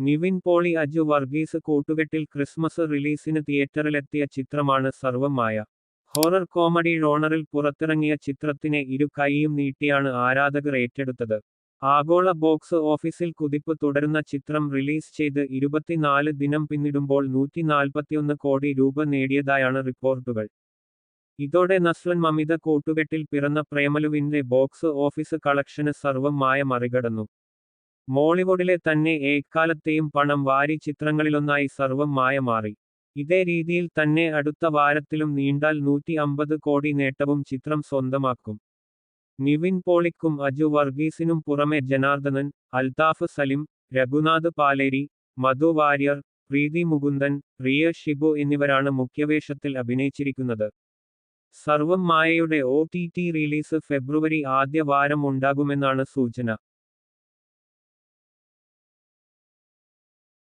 നിവിൻ പോളി അജു വർഗീസ് കൂട്ടുകെട്ടിൽ ക്രിസ്മസ് റിലീസിന് തിയേറ്ററിലെത്തിയ ചിത്രമാണ് സർവമായ ഹൊറർ കോമഡി ജോണറിൽ പുറത്തിറങ്ങിയ ചിത്രത്തിനെ ഇരു കൈയും നീട്ടിയാണ് ആരാധകർ ഏറ്റെടുത്തത്. ആഗോള ബോക്സ് ഓഫീസിൽ കുതിപ്പ് തുടരുന്ന ചിത്രം റിലീസ് ചെയ്ത് ഇരുപത്തിനാല് ദിനം പിന്നിടുമ്പോൾ നൂറ്റി നാൽപ്പത്തിയൊന്ന് കോടി രൂപ നേടിയതായാണ് റിപ്പോർട്ടുകൾ. ഇതോടെ നസ്ലൻ മമിത കൂട്ടുകെട്ടിൽ പിറന്ന പ്രേമലുവിന്റെ ബോക്സ് ഓഫീസ് കളക്ഷന് സർവമായ മറികടന്നു. മോളിവുഡിലെ തന്നെ ഏക്കാലത്തെയും പണം വാരി ചിത്രങ്ങളിലൊന്നായി സർവം മായ മാറി ഇതേ രീതിയിൽ തന്നെ അടുത്ത വാരത്തിലും നീണ്ടാൽ നൂറ്റി അമ്പത് കോടി നേട്ടവും ചിത്രം സ്വന്തമാക്കും. നിവിൻ പോളിക്കും അജു വർഗീസിനും പുറമെ ജനാർദ്ദനൻ അൽതാഫ് സലിം രഘുനാഥ് പാലേരി മധു വാര്യർ പ്രീതി മുകുന്ദൻ റിയ ഷിബു എന്നിവരാണ് മുഖ്യവേഷത്തിൽ അഭിനയിച്ചിരിക്കുന്നത്. സർവം മായയുടെ ഒ ടി റിലീസ് ഫെബ്രുവരി ആദ്യ വാരം ഉണ്ടാകുമെന്നാണ് സൂചന.